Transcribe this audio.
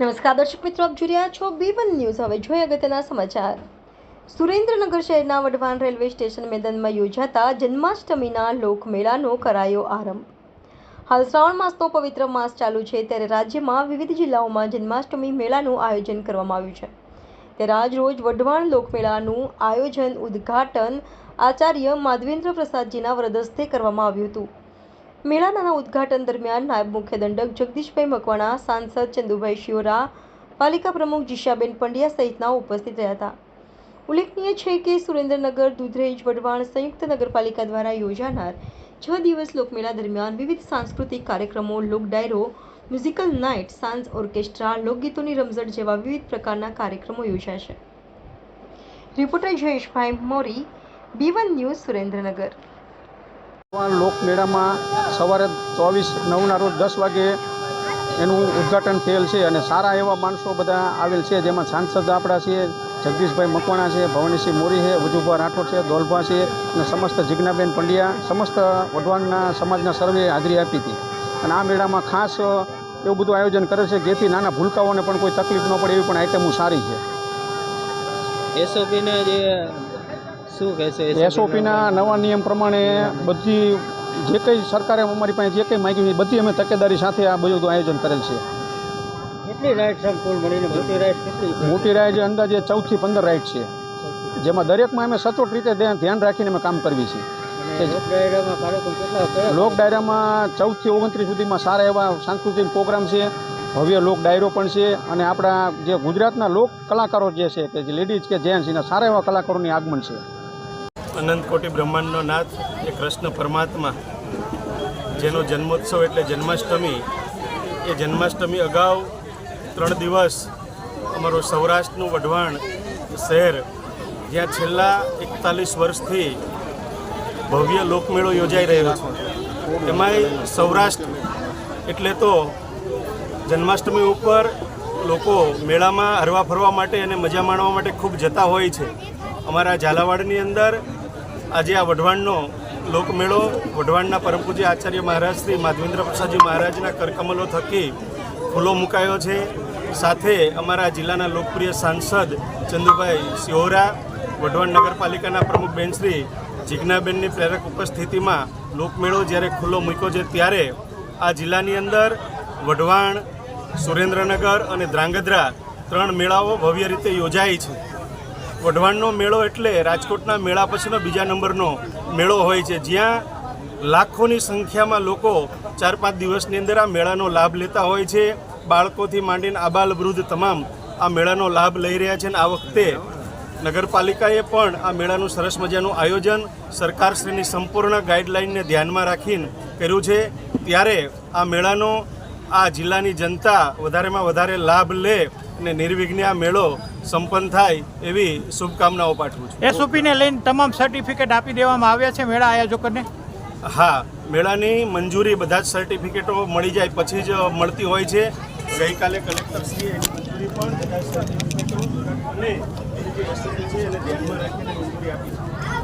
નમસ્કાર દર્શક મિત્રો, આપ જોઈ રહ્યા છો બી વન ન્યૂઝ હવે જોઈએ અગત્યના સમાચાર. સુરેન્દ્રનગર શહેરના વઢવાણ રેલવે સ્ટેશન મેદાનમાં યોજાતા જન્માષ્ટમીના લોકમેળાનો કરાયો આરંભ. હાલ શ્રાવણ માસનો પવિત્ર માસ ચાલુ છે, ત્યારે રાજ્યમાં વિવિધ જિલ્લાઓમાં જન્માષ્ટમી મેળાનું આયોજન કરવામાં આવ્યું છે. ત્યારે આજરોજ વઢવાણ લોકમેળાનું આયોજન, ઉદ્ઘાટન આચાર્ય માધવેન્દ્ર પ્રસાદજીના વરદસ્તે કરવામાં આવ્યું હતું. મેળાના ઉદ્ઘાટન દરમિયાન નાયબ મુખ્ય દંડક જગદીશભાઈ મકવાણા, સાંસદ ચંદુભાઈ શિયોરા પાલિકા પ્રમુખ જીશાબેન પંડ્યા સહિતના ઉપસ્થિત રહ્યા હતા. ઉલ્લેખનીય છે કે સુરેન્દ્રનગર, દુધરેજ, વઢવાણ સંયુક્ત નગરપાલિકા દ્વારા યોજાનાર છ દિવસ લોકમેળા દરમિયાન વિવિધ સાંસ્કૃતિક કાર્યક્રમો, લોક ડાયરો, મ્યુઝિકલ નાઇટ, સાંજ ઓર્કેસ્ટ્રા, લોકગીતોની રમઝટ જેવા વિવિધ પ્રકારના કાર્યક્રમો યોજાશે. Reporter Jayeshbhai Mori, B one news Surendranagar. લોકમેળામાં સવારે ચોવીસ, નવના રોજ દસ વાગે એનું ઉદ્ઘાટન થયેલ છે અને સારા એવા માણસો બધા આવેલ છે, જેમાં સાંસદ આપણા છે, જગદીશભાઈ મકવાણા છે, ભવાનીસિંહ મોરી છે, વજુભા રાઠોડ છે, દોલભા છે અને સમસ્ત જિજ્ઞાબેન પંડ્યા, સમસ્ત વઢવાણના સમાજના સર્વે હાજરી આપી હતી. અને આ મેળામાં ખાસ એવું બધું આયોજન કરે છે, જેથી નાના ભૂલકાઓને પણ કોઈ તકલીફ ન પડે એવી પણ આઈટમો સારી છે. એસઓપીને જે શું કહેશે એસઓપીના નવા નિયમ પ્રમાણે બધી જે કંઈ સરકારે અમારી પાસે જે કંઈ માગ્યું છે બધી અમે તકેદારી સાથે આ બધું આયોજન કરેલ છે. કેટલી છે કુલ મળીને મોટી રાઈડ કેટલી મોટી રાઈડ અંદાજે ચૌદથી પંદર રાઈડ છે. જેમાં દરેકમાં અમે સચોટ રીતે ધ્યાન રાખીને અમે કામ કરવી છીએ કેટલા લોક ડાયરામાં ચૌદથી ઓગણત્રીસ સુધીમાં સારા એવા સાંસ્કૃતિક પ્રોગ્રામ છે. ભવ્ય લોક ડાયરો પણ છે અને આપણા જે ગુજરાતના લોક કલાકારો જે છે કે જે લેડીઝ કે જેન્ટ્સ એના સારા એવા કલાકારોની આગમન છે. અનંત કોટી બ્રહ્માંડનો નાથ એ કૃષ્ણ પરમાત્મા, જેનો જન્મોત્સવ એટલે જન્માષ્ટમી, એ જન્માષ્ટમી અગાઉ ત્રણ દિવસ અમારું સૌરાષ્ટ્રનું વઢવાણ શહેર, જ્યાં છેલ્લા એકતાલીસ વર્ષથી ભવ્ય લોકમેળો યોજાઈ રહ્યો છે. એમાંય સૌરાષ્ટ્ર એટલે તો જન્માષ્ટમી ઉપર લોકો મેળામાં હરવા ફરવા માટે અને મજા માણવા માટે ખૂબ જતા હોય છે. અમારા ઝાલાવાડની અંદર આજે આ વઢવાણનો લોકમેળો, વઢવાણના પરમ આચાર્ય મહારાજ શ્રી માધવેન્દ્ર પ્રસાદજી મહારાજના કરકમલો થકી ખુલ્લો મુકાયો છે. સાથે અમારા જિલ્લાના લોકપ્રિય સાંસદ ચંદુભાઈ સિહોરા, વઢવાણ નગરપાલિકાના પ્રમુખ બેન શ્રી જિજ્ઞાબેનની પ્રેરક ઉપસ્થિતિમાં લોકમેળો જ્યારે ખુલ્લો મૂક્યો છે ત્યારે આ જિલ્લાની અંદર વઢવાણ, સુરેન્દ્રનગર અને ધ્રાંગધ્રા ત્રણ મેળાઓ ભવ્ય રીતે યોજાય છે. વઢવાણનો મેળો એટલે રાજકોટના મેળા પછીનો બીજા નંબરનો મેળો હોય છે. જ્યાં લાખોની સંખ્યામાં લોકો ચાર પાંચ દિવસની અંદર આ મેળાનો લાભ લેતા હોય છે. બાળકોથી માંડીને આબાલ વૃદ્ધ તમામ આ મેળાનો લાભ લઈ રહ્યા છે અને આ વખતે નગરપાલિકાએ પણ આ મેળાનું સરસ મજાનું આયોજન સરકારશ્રીની સંપૂર્ણ ગાઈડલાઇનને ધ્યાનમાં રાખીને કર્યું છે. ત્યારે આ મેળાનો આ જિલ્લાની જનતા વધારેમાં વધારે લાભ લે અને નિર્વિઘ્ને આ મેળો સંપન્ન થાય એવી શુભકામનાઓ પાઠવું છું. એસઓપીને લઈને તમામ સર્ટિફિકેટ આપી દેવામાં આવ્યા છે મેળા આયોજકોને? હા મેળાની મંજૂરી બધા જ સર્ટિફિકેટો મળી જાય પછી જ મળતી હોય છે. ગઈકાલે કલેક્ટરશ્રીએ એની મંજૂરી પણ બધા સર્ટિફિકેટો અને જે વસ્તુ છે એને ધ્યાનમાં રાખીને મંજૂરી આપી છે.